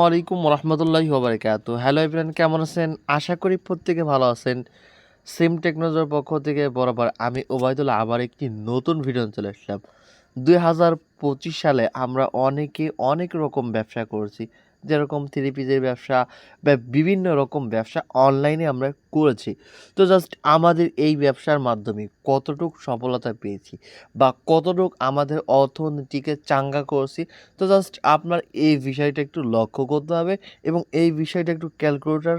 আসসালামাইকুম রহমতুল্লাহি ওবরাকাত হ্যালো এভরিওয়ান, কেমন আছেন? আশা করি প্রত্যেকে ভালো আছেন। সিম টেকনোলজির পক্ষ থেকে বরাবর আমি ওবায়দুল্লাহ আবার একটি নতুন ভিডিও চলে আসলাম। দুই হাজার পঁচিশ সালে আমরা অনেকে অনেক রকম ব্যবসা করেছি। যেরকম থ্রি পিসের ব্যবসা বা বিভিন্ন রকম ব্যবসা অনলাইনে আমরা করেছি। তো জাস্ট আমাদের এই ব্যবসার মাধ্যমে কতটুকু সফলতা পেয়েছি বা কতটুকু আমাদের অর্থনীতিকে চাঙ্গা করেছি, তো জাস্ট আপনার এই বিষয়টা একটু লক্ষ্য করতে হবে এবং এই বিষয়টা একটু ক্যালকুলেটার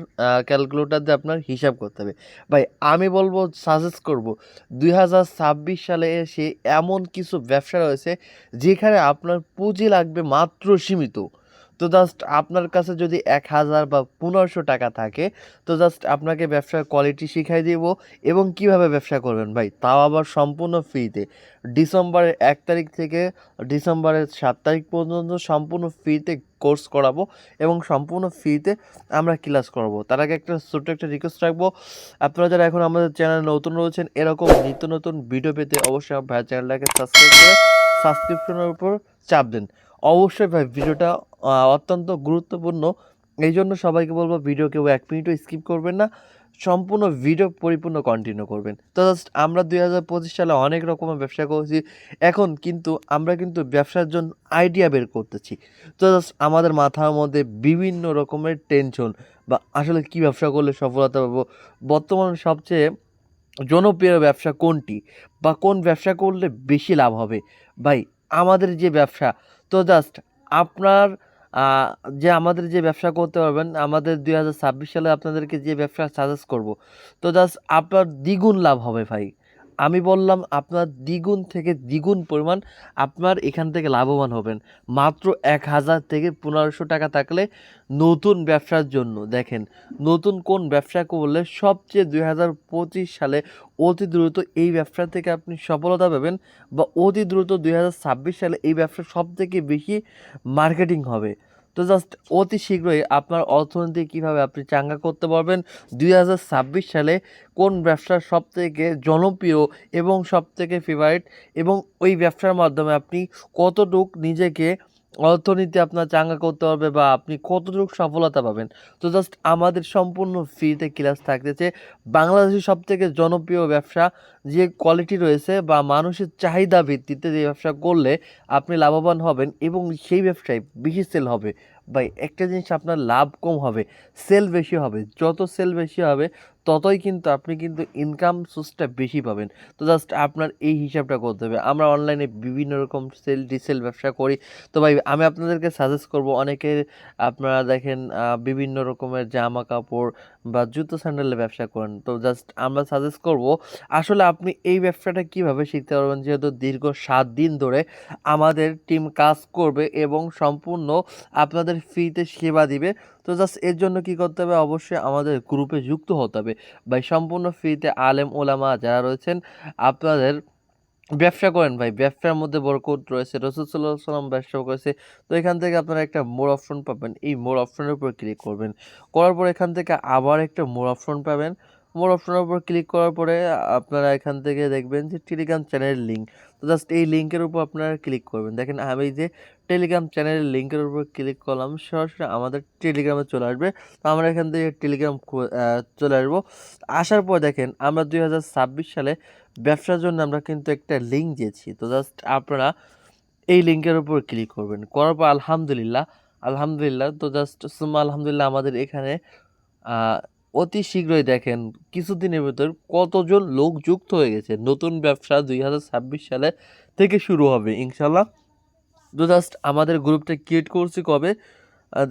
ক্যালকুলেটার দিয়ে আপনার হিসাব করতে হবে। ভাই, আমি বলব সাজেস্ট করব, দুই হাজার ছাব্বিশ সালে এসে এমন কিছু ব্যবসা রয়েছে যেখানে আপনার পুঁজি লাগবে মাত্র সীমিত। তো জাস্ট আপনার কাছে যদি এক হাজার বা পনেরোশো টাকা থাকে, তো জাস্ট আপনাকে ব্যবসার কোয়ালিটি শিখাই দিব এবং কীভাবে ব্যবসা করবেন ভাই? তাও আবার সম্পূর্ণ ফ্রিতে ডিসেম্বরের এক তারিখ থেকে ডিসেম্বরের সাত তারিখ পর্যন্ত সম্পূর্ণ ফ্রিতে কোর্স করাবো এবং সম্পূর্ণ ফ্রিতে আমরা ক্লাস করাবো। তার আগে একটা ছোট্ট একটা রিকোয়েস্ট রাখব। আপনারা যারা এখন আমাদের চ্যানেলে নতুন রয়েছেন, এরকম নিত্য নতুন ভিডিও পেতে অবশ্যই আমার ভাইয়ের চ্যানেলটাকে সাবস্ক্রাইব করে সাবস্ক্রিপশনের উপর চাপ দেন। অবশ্যই ভাই, ভিডিওটা অত্যন্ত গুরুত্বপূর্ণ। এই জন্য সবাইকে বলব ভিডিও কেউ এক মিনিটও স্কিপ করবেন না। সম্পূর্ণ ভিডিও পরিপূর্ণ কন্টিনিউ করবেন। তো জাস্ট আমরা দুই হাজার পঁচিশ সালে অনেক রকমের ব্যবসা করেছি। এখন কিন্তু আমরা কিন্তু ব্যবসার জন্য আইডিয়া বের করতেছি। তো জাস্ট আমাদের মাথার মধ্যে বিভিন্ন রকমের টেনশন বা আসলে কি ব্যবসা করলে সফলতা পাবো? বর্তমানে সবচেয়ে জনপ্রিয় ব্যবসা কোনটি? বা কোন ব্যবসা করলে বেশি লাভ হবে? ভাই, আমাদের যে ব্যবসা তো জাস্ট আপনার যে আমাদের যে ব্যবসা করতে পারবেন, আমাদের দুই হাজার ছাব্বিশ সালে আপনাদেরকে যে ব্যবসা সাজেস্ট করব, তো জাস্ট আপনার দ্বিগুণ লাভ হবে ভাই। আমি বললাম, আপনার দ্বিগুণ থেকে দ্বিগুণ পরিমাণ আপনার এখান থেকে লাভবান হবেন। মাত্র এক হাজার থেকে পনেরোশো টাকা থাকলে নতুন ব্যবসার জন্য। দেখেন, নতুন কোন ব্যবসা করলে সবচেয়ে দুই হাজার পঁচিশ সালে অতি দ্রুত এই ব্যবসা থেকে আপনি সফলতা পাবেন বা অতি দ্রুত দুই হাজার ছাব্বিশ সালে এই ব্যবসা সব থেকে বেশি মার্কেটিং হবে। তো জাস্ট অতি শীঘ্রই আপনার অর্থনীতি কীভাবে আপনি চাঙ্গা করতে পারবেন? দুই হাজার ছাব্বিশ সালে কোন ব্যবসা সব থেকে জনপ্রিয় এবং সবথেকে ফেভারিট এবং ওই ব্যবসার মাধ্যমে আপনি কতটুক নিজেকে অর্থনীতি আপনার চাঙ্গা করতে পারবে বা আপনি কতটুকু সফলতা পাবেন। তো জাস্ট আমাদের সম্পূর্ণ ফ্রিতে ক্লাস থাকতেছে। বাংলাদেশের সব থেকে জনপ্রিয় ব্যবসা যে কোয়ালিটি রয়েছে বা মানুষের চাহিদা ভিত্তিতে যে ব্যবসা করলে আপনি লাভবান হবেন এবং সেই ব্যবসায় বেশি সেল হবে। বা একটা জিনিস আপনার লাভ কম হবে সেল বেশি হবে। যত সেল বেশি হবে ততই কিন্তু আপনি কিন্তু ইনকাম সোর্সটা বেশি পাবেন। তো জাস্ট আপনার এই হিসাবটা করতে হবে। আমরা অনলাইনে বিভিন্ন রকম সেল ডিসেল ব্যবসা করি। তো ভাই, আমি আপনাদেরকে সাজেস্ট করব অনেকের আপনারা দেখেন বিভিন্ন রকমের জামা কাপড় বা জুতো স্যান্ডেলের ব্যবসা করেন। তো জাস্ট আমরা সাজেস্ট করব, আসলে আপনি এই ব্যবসাটা কীভাবে শিখতে পারবেন? যেহেতু দীর্ঘ সাত দিন ধরে আমাদের টিম কাজ করবে এবং সম্পূর্ণ আপনাদের ফ্রিতে সেবা দিবে। তো জাস্ট এর জন্য কি করতে হবে? অবশ্যই আমাদের গ্রুপে যুক্ত হতে হবে। ভাই, সম্পূর্ণ ফ্রিতে আলেম ওলামা যারা রয়েছেন, আপনাদের ব্যবসা করেন ভাই। ব্যবসার মধ্যে বরকত রয়েছে। রসুল সাল্লাহ সাল্লাম ব্যবসা করেছে। তো এখান থেকে আপনারা একটা মোর অপশন পাবেন। এই মোর অপশনের উপর ক্লিক করবেন। করার পর এখান থেকে আবার একটা মোর অপশন পাবেন। মোর অপশনের উপর ক্লিক করার পরে আপনারা এখান থেকে দেখবেন যে টেলিগ্রাম চ্যানেলের লিঙ্ক তো জাস্ট এই লিঙ্কের উপর আপনারা ক্লিক করবেন। দেখেন আমি যে টেলিগ্রাম চ্যানেলের লিঙ্কের উপর ক্লিক করলাম, সরাসরি আমাদের টেলিগ্রামে চলে আসবে। তো আমরা এখান থেকে টেলিগ্রাম চলে আসব। আসার পর দেখেন, আমরা দুই হাজার ছাব্বিশ সালে ব্যবসার জন্য আমরা কিন্তু একটা লিঙ্ক দিয়েছি। তো জাস্ট আপনারা এই লিঙ্কের উপর ক্লিক করবেন। করার পর আলহামদুলিল্লাহ আলহামদুলিল্লাহ, তো জাস্ট সুম্মা আলহামদুলিল্লাহ আমাদের এখানে অতি শীঘ্রই দেখেন, কিছুদিনের ভিতর কতজন লোক যুক্ত হয়ে গেছে। নতুন ব্যবসা দুই হাজার ছাব্বিশ সালে থেকে শুরু হবে ইনশাল্লাহ তো জাস্ট আমাদের গ্রুপটা ক্রিয়েট করছি কবে?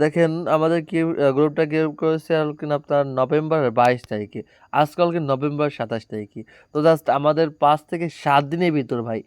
দেখেন আমাদের কি গ্রুপটা ক্রিয়েট করেছে আপনার নভেম্বরের বাইশ তারিখে। আজকালকে নভেম্বর সাতাশ তারিখে তো জাস্ট আমাদের পাঁচ থেকে সাত দিনের ভিতর ভাই,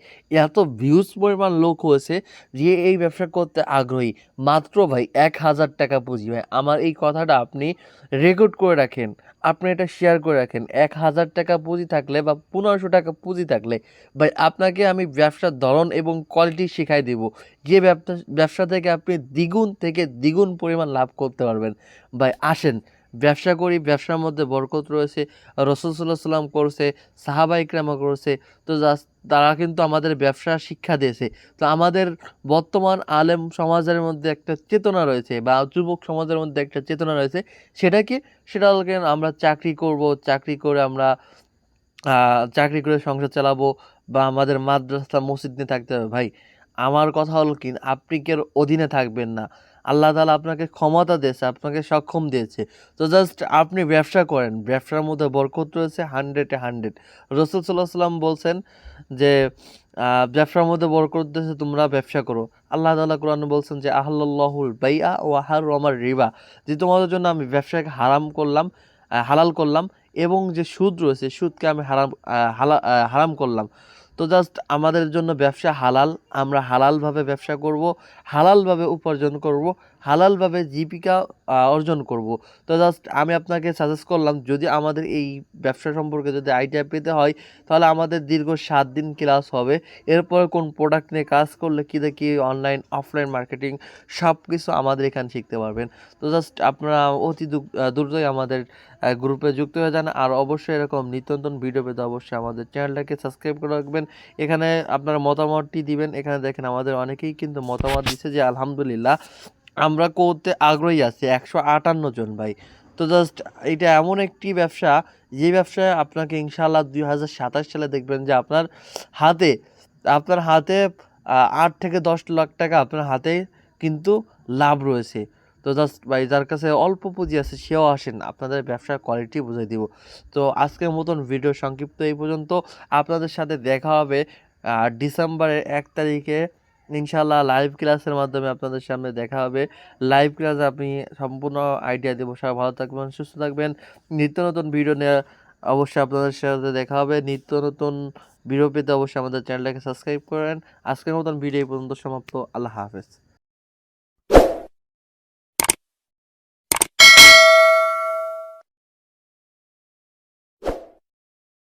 এত ভিউজ পরিমাণ লোক হয়েছে যে এই ব্যবসা করতে আগ্রহী। মাত্র ভাই এক হাজার টাকা পুঁজি ভাই। আমার এই কথাটা আপনি রেকর্ড করে রাখেন। আপনি এটা শেয়ার করে রাখেন। এক হাজার টাকা পুঁজি থাকলে বা পনেরোশো টাকা পুঁজি থাকলে ভাই আপনাকে আমি ব্যবসার ধরন এবং কোয়ালিটি শেখাই দেব। যে ব্যবসা ব্যবসা থেকে আপনি দ্বিগুণ থেকে দ্বিগুণ পরিমাণ লাভ করতে পারবেন। ভাই আসেন ব্যবসা করি, ব্যবসার মধ্যে বরকত রয়েছে রসুল্লাহ সাল্লাম করছে, সাহাবা ইকরামা করছে, তো তারা কিন্তু আমাদের ব্যবসা শিক্ষা দিয়েছে। তো আমাদের বর্তমান আলেম সমাজের মধ্যে একটা চেতনা রয়েছে বা যুবক সমাজের মধ্যে একটা চেতনা রয়েছে সেটা কি সেটা হলো কি আমরা চাকরি করব, চাকরি করে আমরা চাকরি করে সংসার চালাবো বা আমাদের মাদ্রাসা, মসজিদ নিয়ে থাকতে হবে। ভাই, আমার কথা হলো কি, আপনি কি অধীনে থাকবেন না? আল্লাহ তাআলা আপনাকে ক্ষমতা দিয়েছে, আপনাকে সক্ষম দিয়েছে। তো জাস্ট আপনি ব্যবসা করেন, ব্যবসার মধ্যে বরকত রয়েছে হান্ড্রেডে হান্ড্রেড রসুল সাল্লাহ সাল্লাম বলছেন যে ব্যবসার মধ্যে বরকত দিয়েছে তোমরা ব্যবসা করো। আল্লাহ তাআলা কোরআনে বলছেন যে আহ্লাহুল বাইআ ও আহার আমার রিবা। যে তোমাদের জন্য আমি ব্যবসাকে হারাম করলাম হালাল করলাম, এবং যে সুদ রয়েছে, সুদকে আমি হারাম হালা হারাম করলাম। তো জাস্ট আমাদের জন্য ব্যবসা হালাল আমরা হালালভাবে ব্যবসা করব হালালভাবে উপার্জন করব। হালালভাবে জীবিকা অর্জন করব। তো জাস্ট আমি আপনাকে সাজেস্ট করলাম, যদি আমাদের এই ব্যবসা সম্পর্কে যদি আইডিয়া পেতে হয়, তাহলে আমাদের দীর্ঘ সাত দিন ক্লাস হবে। এরপর কোন প্রোডাক্ট নিয়ে কাজ করলে কী দেখি অনলাইন অফলাইন মার্কেটিং সব কিছু আমাদের এখানে শিখতে পারবেন। তো জাস্ট আপনারা অতি দ্রুতই আমাদের গ্রুপে যুক্ত হয়ে যান। আর অবশ্যই এরকম নিত্য নতুন ভিডিও পেতে অবশ্যই আমাদের চ্যানেলটাকে সাবস্ক্রাইব করে রাখবেন। এখানে আপনারা মতামতটি দিবেন। এখানে দেখেন আমাদের অনেকেই কিন্তু মতামত দিচ্ছে যে, আলহামদুলিল্লাহ। আমরা করতে আগ্রহী আছি, একশো আটান্ন জন ভাই। তো জাস্ট এটা এমন একটি ব্যবসা, যে ব্যবসায় আপনাকে ইনশাল্লাহ দুই হাজার সাতাশ সালে দেখবেন যে আপনার হাতে আপনার হাতে আট থেকে দশ লাখ টাকা আপনার হাতে কিন্তু লাভ রয়েছে। তো জাস্ট ভাই, যার কাছে অল্প পুঁজি আছে, সেও আসেন, আপনাদের ব্যবসার কোয়ালিটি বুঝিয়ে দিব। তো আজকের মতন ভিডিও সংক্ষিপ্ত এই পর্যন্ত। আপনাদের সাথে দেখা হবে ডিসেম্বরের এক তারিখে। ইনশাল্লাহ লাইভ ক্লাসের মাধ্যমে আপনাদের সামনে দেখা হবে। লাইভ ক্লাস আপনি সম্পূর্ণ আইডিয়া দেবো সবাই ভালো থাকবেন, সুস্থ থাকবেন। নিত্য নতুন ভিডিও নিয়ে অবশ্যই আপনাদের সাথে দেখা হবে। নিত্য নতুন ভিডিও পেতে অবশ্যই আমাদের চ্যানেলটাকে সাবস্ক্রাইব করেন। আজকের মতন ভিডিও পর্যন্ত সমাপ্ত। আল্লাহ হাফেজ।